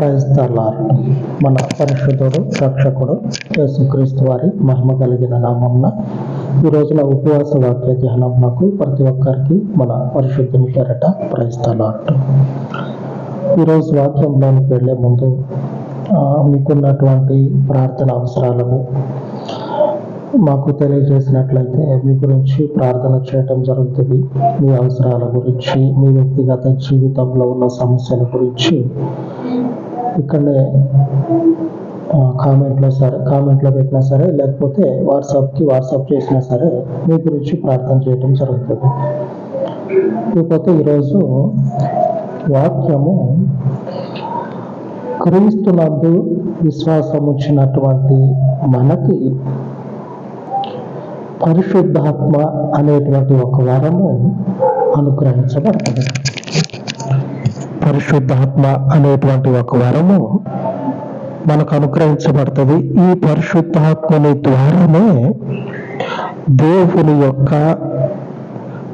క్రైస్తలారు మన పరిశుద్ధుడు రక్షకుడు యేసుక్రీస్తు వారి మహిమ కలిగిన నామంన ఈ రోజున ఉపవాస వాక్య ధ్యానంకు ప్రతి ఒక్కరికి మన పరిశుద్ధుని పేరట క్రైస్తలారు ఈరోజు వాక్యంలోనికి వెళ్ళే ముందు మీకున్నటువంటి ప్రార్థన అవసరాలను మాకు తెలియజేసినట్లయితే మీ గురించి ప్రార్థన చేయటం జరుగుతుంది. మీ అవసరాల గురించి మీ వ్యక్తిగత జీవితంలో ఉన్న సమస్యల గురించి ఇక్కడనే కామెంట్లో సరే కామెంట్లో పెట్టినా సరే లేకపోతే వాట్సాప్కి వాట్సాప్ చేసినా సరే మీ గురించి ప్రార్థన చేయటం జరుగుతుంది. ఇకపోతే ఈరోజు వాక్యము క్రీస్తునందు విశ్వాసం ఉంచినటువంటి మనకి పరిశుద్ధాత్మ అనేటువంటి ఒక వరము అనుగ్రహించబడుతుంది. పరిశుద్ధాత్మ అనేటువంటి ఒక వరము మనకు అనుగ్రహించబడుతుంది. ఈ పరిశుద్ధాత్మని ద్వారానే దేవుని యొక్క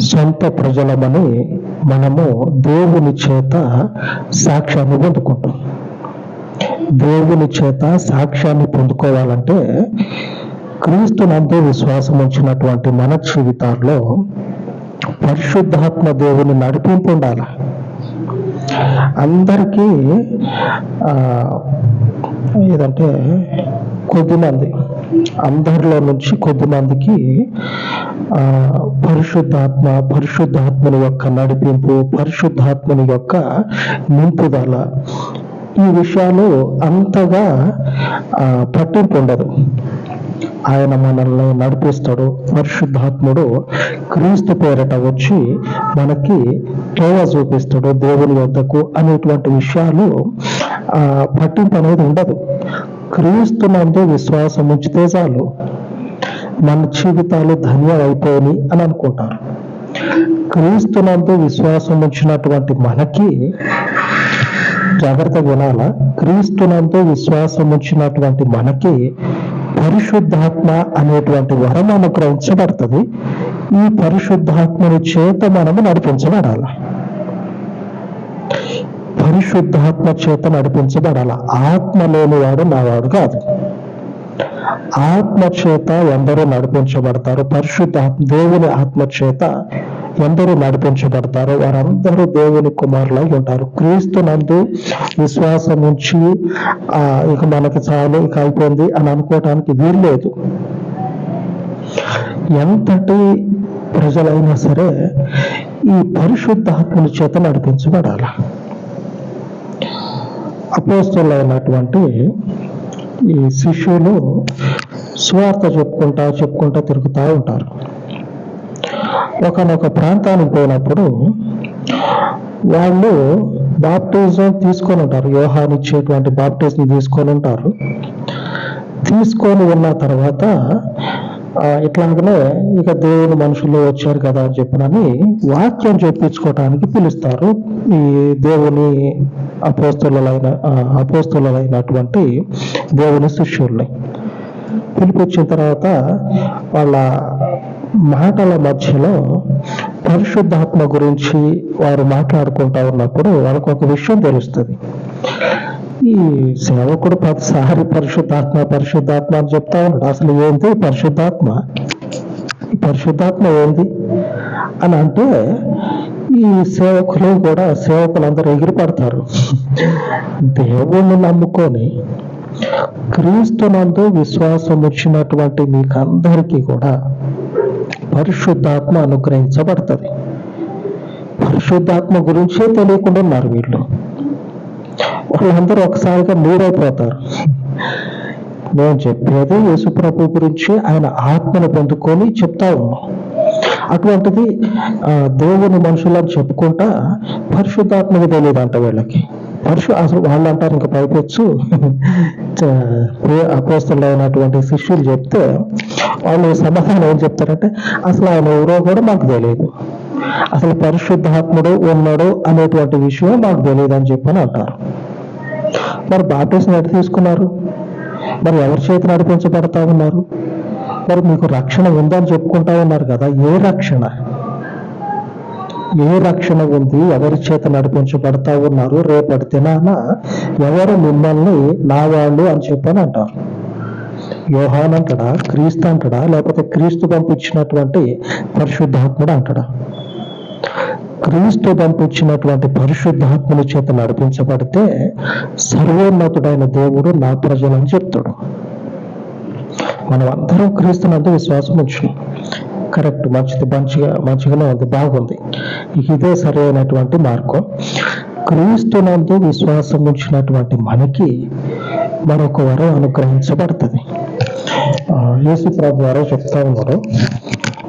సొంత ప్రజలమని మనము దేవుని చేత సాక్ష్యాన్ని పొందుకుంటాం. దేవుని చేత సాక్ష్యాన్ని పొందుకోవాలంటే క్రీస్తునందు విశ్వాసం ఉంచినటువంటి మన జీవితాల్లో పరిశుద్ధాత్మ దేవుని నడిపింపు ఉండాలి? అందరికీ ఆ, ఏదంటే కొద్దిమంది అందరిలో నుంచి కొద్దిమందికి ఆ, పరిశుద్ధాత్మ పరిశుద్ధాత్మని యొక్క నడిపింపు పరిశుద్ధాత్మని యొక్క నింపుదల ఈ విషయాలు అంతగా పట్టింపు ఉండదు. ఆయన మనల్ని నడిపిస్తాడు. పరిశుద్ధాత్ముడు క్రీస్తు పేరట వచ్చి మనకి తోవ చూపిస్తాడు దేవుని వద్దకు అనేటువంటి విషయాలు ఆ, పట్టింపు అనేది ఉండదు. క్రీస్తు నందు విశ్వాసం ఉంచితే చాలు. మన జీవితాలు ధన్యమైపోయి అని అనుకుంటారు. క్రీస్తునందు విశ్వాసం ఉంచినటువంటి మనకి జాగ్రత్త వినాలా? క్రీస్తునందు విశ్వాసం ఉంచినటువంటి మనకి పరిశుద్ధాత్మ అనేటువంటి వరం ఉంచబడుతుంది ఈ పరిశుద్ధాత్మని చేత మనము నడిపించబడాలి. పరిశుద్ధాత్మ చేత నడిపించబడాల. ఆత్మ లేనివాడు నావాడు కాదు. ఆత్మ చేత ఎందరూ నడిపించబడతారు. పరిశుద్ధాత్మ దేవుని ఆత్మ చేత ఎందరూ నడిపించబడతారు వారందరూ దేవుని కుమారులై ఉంటారు. క్రీస్తు నందు విశ్వాసం ఉంచి ఆ, ఇక మనకి చాలు ఇక అయిపోయింది అని అనుకోవటానికి వీల్లేదు. ఎంతటి ప్రజలైనా సరే ఈ పరిశుద్ధాత్మని చేత నడిపించబడాలి. అపోస్తులైనటువంటి ఈ శిష్యులు స్వార్థ చెప్పుకుంటా చెప్పుకుంటా తిరుగుతూ ఉంటారు. ఒకనొక ప్రాంతానికి పోయినప్పుడు వాళ్ళు బాప్టిజం తీసుకొని ఉంటారు. యోహాన్ ఇచ్చేటువంటి బాప్టిజం తీసుకొని ఉంటారు. తీసుకొని ఉన్న తర్వాత ఇట్లాగనే ఇక దేవుని మనుషులు వచ్చారు కదా అని చెప్పినని వాక్యం చెప్పించుకోవటానికి పిలుస్తారు. ఈ దేవుని అపోస్తులైన అపోస్తులైనటువంటి దేవుని శిష్యుల్ని. పిలిపించిన తర్వాత వాళ్ళ మాటల మధ్యలో పరిశుద్ధాత్మ గురించి వారు మాట్లాడుకుంటా ఉన్నప్పుడు వాళ్ళకు ఒక విషయం తెలుస్తుంది. ఈ సేవకుడు ప్రతిసారి పరిశుద్ధాత్మ పరిశుద్ధాత్మ అని చెప్తా ఉన్నాడు. అసలు ఏంటి పరిశుద్ధాత్మ? పరిశుద్ధాత్మ ఏంది అని అంటే ఈ సేవకులు కూడా సేవకులందరూ ఎగిరిపడతారు. దేవుణ్ణి నమ్ముకొని క్రీస్తునందు విశ్వాసం వచ్చినటువంటి మీకందరికీ కూడా పరిశుద్ధాత్మ అనుగ్రహించబడుతుంది. పరిశుద్ధాత్మ గురించే తెలియకుండా ఉన్నారు వీళ్ళు. వాళ్ళందరూ ఒకసారిగా నీరైపోతారు నేను చెప్పేది యేసుప్రభు గురించి ఆయన ఆత్మను పొందుకొని చెప్తా ఉన్నాం. అటువంటిది దేవుని మనుషులని చెప్పుకుంటా పరిశుద్ధాత్మకి తెలియదు అంట వీళ్ళకి. పరిశు అసలు వాళ్ళు అంటారు ఇంకా పైకొచ్చు. అపోస్తులు అయినటువంటి శిష్యులు చెప్తే వాళ్ళు సమాధానం ఏం చెప్తారంటే అసలు ఆయన ఎవరో కూడా మాకు తెలియదు. అసలు పరిశుద్ధాత్ముడు ఉన్నాడు అనేటువంటి విషయం మాకు తెలియదు అని చెప్పని అంటారు. మరి బాప్టిజం ఎట్లా తీసుకున్నారు? మరి ఎవరి చేతి నడిపించబడతా ఉన్నారు? మరి మీకు రక్షణ ఉందని చెప్పుకుంటా ఉన్నారు కదా ఏ రక్షణ? ఏ రక్షణ ఉంది? ఎవరి చేత నడిపించబడతా ఉన్నారు? రేపటి దినాన ఎవరు మిమ్మల్ని నా వాళ్ళు అని చెప్పని అంటారు. యోహాన్ అంటడా? క్రీస్తు అంటడా? లేకపోతే క్రీస్తు పంపించినటువంటి పరిశుద్ధాత్ముడు అంటడా? క్రీస్తు పంపించినటువంటి పరిశుద్ధాత్మని చేత నడిపించబడితే సర్వోన్నతుడైన దేవుడు నా ప్రజలని చెప్తాడు. మనం అందరం క్రీస్తునందు విశ్వాసం ఉంచున్నాం కరెక్ట్. మంచిది మంచిగా మంచిగానే ఉంది బాగుంది. ఇదే సరైనటువంటి మార్గం. క్రీస్తునందు విశ్వాసం ఉంచినటువంటి మనకి మరొక వరం అనుగ్రహించబడుతుంది. ఆ, యేసు ప్రభు వారు చెప్తా ఉన్నారు.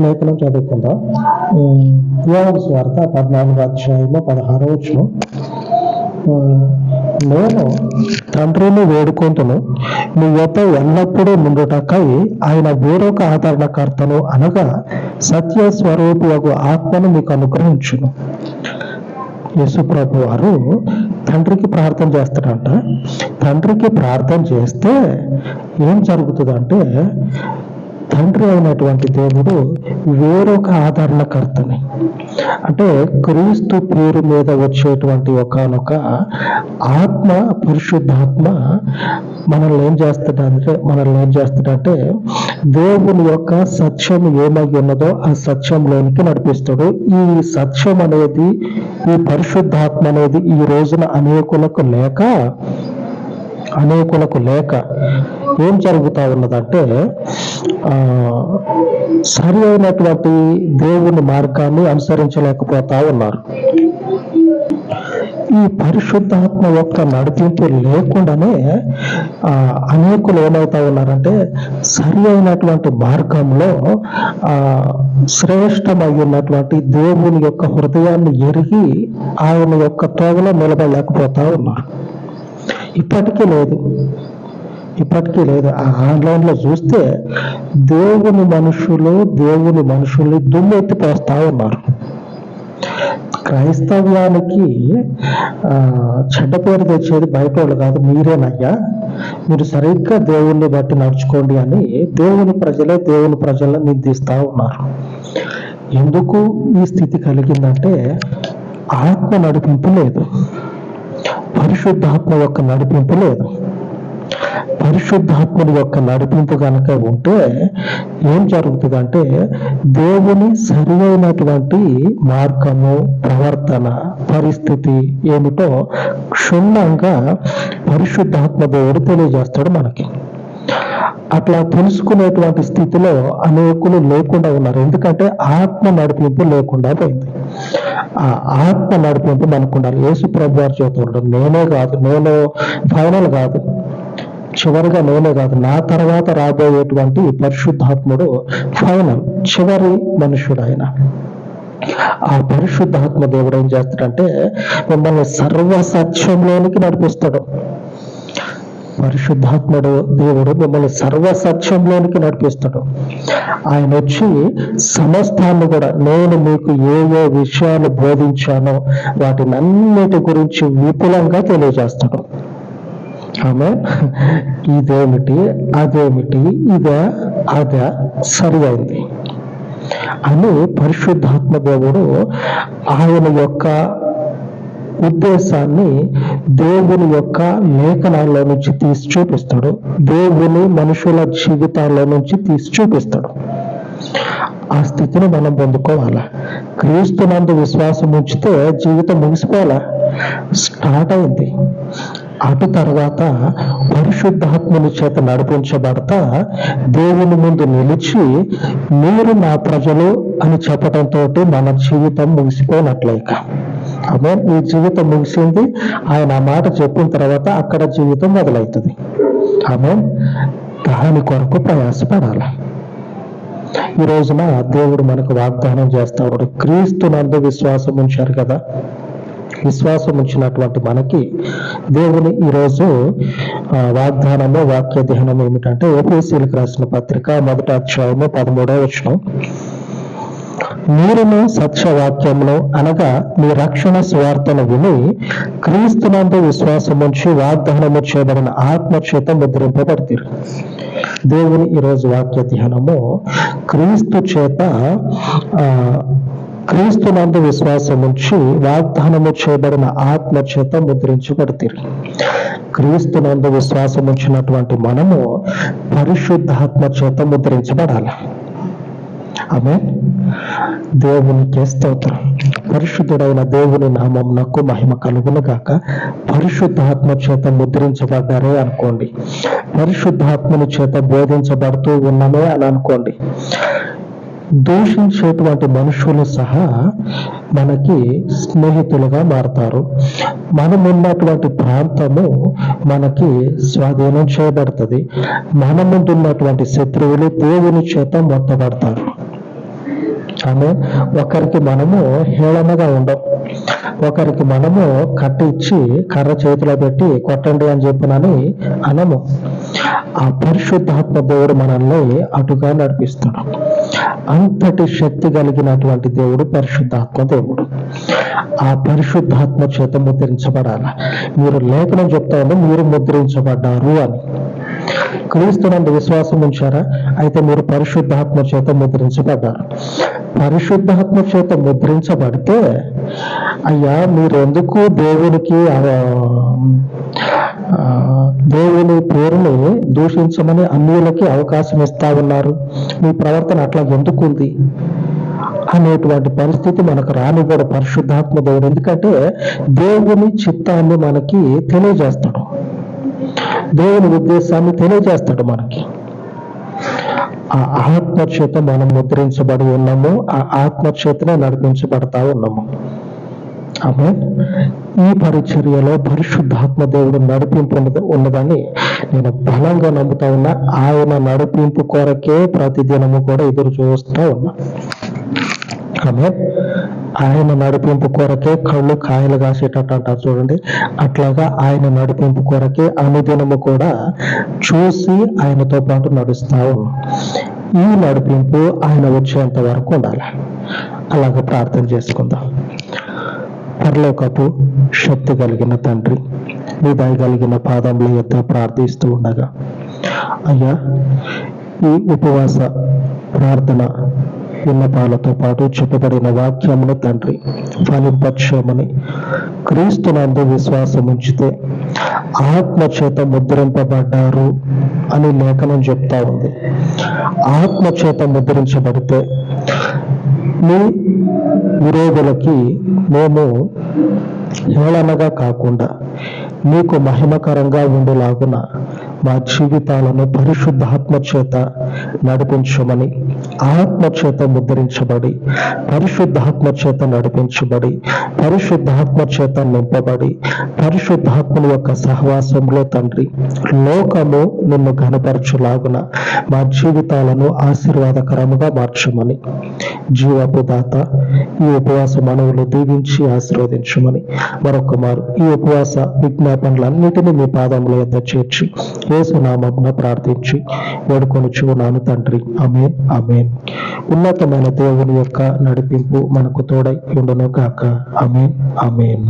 లేఖనం చదువుకుందాం. ఉమ్, వార్త స్వార్థ పద్నాలుగు అధ్యాయంలో పదహారో వచ్చిన నేను తండ్రిని వేడుకుంటును నీ యొక్క ఎల్లప్పుడూ ముందుటకై ఆయన వేరొక ఆదరణకర్తను అనగా సత్య స్వరూపు ఆత్మను మీకు అనుగ్రహించును యేసుప్రభు వారు తండ్రికి ప్రార్థన చేస్తాడంట. తండ్రికి ప్రార్థన చేస్తే ఏం జరుగుతుందంటే తండ్రి అయినటువంటి దేవుడు వేరొక ఆదరణకర్తని అంటే క్రీస్తు పేరు మీద వచ్చేటువంటి ఒకనొక ఆత్మ పరిశుద్ధాత్మ మనల్ని ఏం చేస్తాడంటే మనల్ని ఏం చేస్తాడంటే దేవుని యొక్క సత్యం ఏమై ఉన్నదో ఆ సత్యంలోనికి నడిపిస్తాడు. ఈ సత్యం అనేది ఈ పరిశుద్ధాత్మ అనేది ఈ రోజున అనేకులకు లేక అనేకులకు లేక ఏం జరుగుతా ఉన్నదంటే ఆ సరి అయినటువంటి దేవుని మార్గాన్ని అనుసరించలేకపోతా ఉన్నారు. ఈ పరిశుద్ధాత్మ యొక్క నడిపింపు లేకుండానే ఆ, అనేకులు ఏమవుతా ఉన్నారంటే సరి అయినటువంటి మార్గంలో ఆ శ్రేష్టమైనటువంటి దేవుని యొక్క హృదయాన్ని ఎరిగి ఆయన యొక్క తోగలో నిలబడలేకపోతా ఉన్నారు. ఇప్పటికీ లేదు. ఇప్పటికీ లేదు. ఆ ఆన్లైన్లో చూస్తే దేవుని మనుషులు దేవుని మనుషుల్ని దుమ్మెత్తిపోస్తా ఉన్నారు క్రైస్తవ్యానికి ఆ, చెడ్డ పేరు తెచ్చేది బయట వాళ్ళు కాదు మీరేనయ్యా. మీరు సరిగ్గా దేవుణ్ణి బట్టి నడుచుకోండి అని దేవుని ప్రజలే దేవుని ప్రజలను నిందిస్తూ ఉన్నారు. ఎందుకు ఈ స్థితి కలిగిందంటే ఆత్మ నడిపింపు లేదు. పరిశుద్ధాత్మ యొక్క నడిపింపు లేదు. పరిశుద్ధాత్ముడి యొక్క నడిపింపు కనుక ఉంటే ఏం జరుగుతుందంటే దేవుని సరి అయినటువంటి మార్గము ప్రవర్తన పరిస్థితి ఏమిటో క్షుణ్ణంగా పరిశుద్ధాత్మ దేవుడు తెలియజేస్తాడు మనకి. అట్లా తెలుసుకునేటువంటి స్థితిలో అనేకులు లేకుండా ఉన్నారు. ఎందుకంటే ఆత్మ నడిపింపు లేకుండా పోయింది. ఆ ఆత్మ నడిపింపు మనకు ఉండాలి. యేసు ప్రభు వారు చెబుతున్నాడు నేనే కాదు నేను ఫైనల్ కాదు. చివరిగా నేనే కాదు నా తర్వాత రాబోయేటువంటి పరిశుద్ధాత్ముడు ఫైనల్ చివరి మనుషుడు ఆయన ఆ పరిశుద్ధాత్మ దేవుడు ఏం చేస్తాడంటే మిమ్మల్ని సర్వ సత్యంలోనికి నడిపిస్తాడు. పరిశుద్ధాత్ముడు దేవుడు మిమ్మల్ని సర్వ సత్యంలోనికి నడిపిస్తాడు. ఆయన వచ్చి సమస్తాన్ని కూడా నేను మీకు ఏ ఏ విషయాలు బోధించానో వాటినన్నిటి గురించి విపులంగా తెలియజేస్తాడు. ఆమె ఇదేమిటి అదేమిటి ఇదే అదే సరి అయింది అని పరిశుద్ధాత్మ దేవుడు ఆయన యొక్క ఉద్దేశాన్ని దేవుని యొక్క లేఖనాల్లో నుంచి తీసి చూపిస్తాడు. దేవుని మనుషుల జీవితాల్లో నుంచి తీసి చూపిస్తాడు. ఆ స్థితిని మనం పొందుకోవాలా? క్రీస్తునందు విశ్వాసం ఉంచితే జీవితం ముగిసిపోవాలా? స్టార్ట్ అయింది. అటు తర్వాత పరిశుద్ధాత్మని చేత నడిపించబడతా దేవుని ముందు నిలిచి మీరు నా ప్రజలు అని చెప్పడంతో మన జీవితం ముగిసిపోయినట్లేక అదే ఈ జీవితం ముగిసింది. ఆయన ఆ మాట చెప్పిన తర్వాత అక్కడ జీవితం మొదలవుతుంది. ఆమె దాని కొరకు ప్రయాసపడాలి. ఈ రోజున దేవుడు మనకు వాగ్దానం చేస్తాడు. క్రీస్తు నందు విశ్వాసం ఉంచారు కదా. విశ్వాసం ఉంచినటువంటి మనకి దేవుని ఈరోజు ఆ, వాగ్దానము వాక్య ధ్యానం ఏమిటంటే ఓపీసీలకు రాసిన పత్రిక మొదటి అధ్యాయము పదమూడవ వచనం. మీరును సత్యవాక్యంలో అనగా మీ రక్షణ స్వార్థను విని క్రీస్తునందు విశ్వాసం ఉంచి వాగ్దానము చేయబడిన ఆత్మచేత ముద్రింపబడతారు. దేవుని ఈరోజు వాక్య ధ్యానము క్రీస్తు చేత ఆ, క్రీస్తునందు విశ్వాసం ఉంచి వాగ్దానము చేయబడిన ఆత్మ చేత ముద్రించబడతారు. క్రీస్తునందు విశ్వాసం ఉంచినటువంటి మనము పరిశుద్ధాత్మ చేత ముద్రించబడాలి. ఆమె దేవునికి స్తోత్రం. పరిశుద్ధుడైన దేవుని నామమునకు మహిమ కలుగును గాక పరిశుద్ధాత్మ చేత ముద్రించబడ్డారే అనుకోండి. పరిశుద్ధాత్మని చేత బోధించబడుతూ ఉన్నామే అని అనుకోండి. దూషించేటువంటి మనుషులు సహా మనకి స్నేహితులుగా మారతారు. మనం ఉన్నటువంటి ప్రాంతము మనకి స్వాధీనం చేయబడుతుంది. మన ముందు ఉన్నటువంటి శత్రువులు దేవుని చేత మొత్తబడతారు ఆమె ఒకరికి మనము హేళనగా ఉండం. ఒకరికి మనము కట్టి ఇచ్చి కర్ర చేతిలో పెట్టి కొట్టండి అని చెప్పినని అనము. ఆ పరిశుద్ధాత్మ దేవుడు మనల్ని అటుగా నడిపిస్తాడు. అంతటి శక్తి కలిగినటువంటి దేవుడు పరిశుద్ధాత్మ దేవుడు. ఆ పరిశుద్ధాత్మ చేత ముద్రించబడాల. మీరు లేఖనం చెప్తా మీరు ముద్రించబడ్డారు అని. క్రీస్తునందు విశ్వాసం ఉంచారా? అయితే మీరు పరిశుద్ధాత్మ చేత ముద్రించబడ్డారు పరిశుద్ధాత్మ చేత ముద్రించబడితే అయ్యా మీరెందుకు దేవునికి దేవుని పేరుని దూషించమని అన్యులకి అవకాశం ఇస్తా ఉన్నారు? మీ ప్రవర్తన అట్లా ఎందుకు ఉంది అనేటువంటి పరిస్థితి మనకు రానివ్వడు పరిశుద్ధాత్మ దేవుడు. ఎందుకంటే దేవుని చిత్తాన్ని మనకి తెలియజేస్తాడు. దేవుని ఉద్దేశాన్ని తెలియజేస్తాడు మనకి. ఆ ఆత్మ చేత మనం ముద్రించబడి ఉన్నాము ఆ ఆత్మ చేతనే నడిపించబడతా ఉన్నాము. ఆమె ఈ పరిచర్యలో పరిశుద్ధాత్మ దేవుడు నడిపింపు ఉన్నదని నేను బలంగా నమ్ముతా ఉన్నా. ఆయన నడిపింపు కొరకే ప్రతిదినము కూడా ఎదురు చూస్తూ ఉన్నా. ఆమె ఆయన నడిపింపు కొరకే కళ్ళు కాయలు కాసేటట్టు అంటారు చూడండి. అట్లాగా ఆయన నడిపింపు కొరకే అనుదినము కూడా చూసి ఆయనతో పాటు నడుస్తావు. ఉన్నాం ఈ నడిపింపు ఆయన వచ్చేంత వరకు ఉండాలి. అలాగ ప్రార్థన చేసుకుందాం. పరలోకపు శక్తి కలిగిన తండ్రి మీ దయ కలిగిన పాదంలో ఎత్త ప్రార్థిస్తూ ఉండగా అయ్యా ఈ ఉపవాస ప్రార్థన విన్నపాలతో పాటు చెప్పబడిన వాక్యమును తండ్రి ఫలింపక్షేమని. క్రీస్తునందు విశ్వాసం ఉంచితే ఆత్మ చేత ముద్రింపబడ్డారు అని లేఖనం చెప్తా ఉంది. ఆత్మ చేత ముద్రించబడితే మీ విరోధులకి మేము హేళనగా కాకుండా మీకు మహిమకరంగా ఉండేలాగున మా జీవితాలను పరిశుద్ధాత్మ చేత నడిపించమని ఆత్మ చేత ముద్రించబడి పరిశుద్ధాత్మ చేత నడిపించబడి పరిశుద్ధాత్మ చేత నింపబడి పరిశుద్ధాత్మని యొక్క సహవాసంలో తండ్రి లోకము నిన్ను ఘనపరచులాగున మా జీవితాలను ఆశీర్వాదకరముగా మార్చమని జీవపు దాత ఈ ఉపవాస మనవులు దీవించి ఆశీర్వదించమని మరొక మారు ఈ ఉపవాస విజ్ఞాపనలన్నిటినీ మీ పాదముల యొద్ద చేర్చి ఏసునామమున ప్రార్థించి వేడుకొనుచు చూనాను తండ్రి. అమేన్ అమేన్ ఉన్నతమైన దేవుని యొక్క నడిపింపు మనకు తోడై ఉండును గాక అమేన్ అమేన్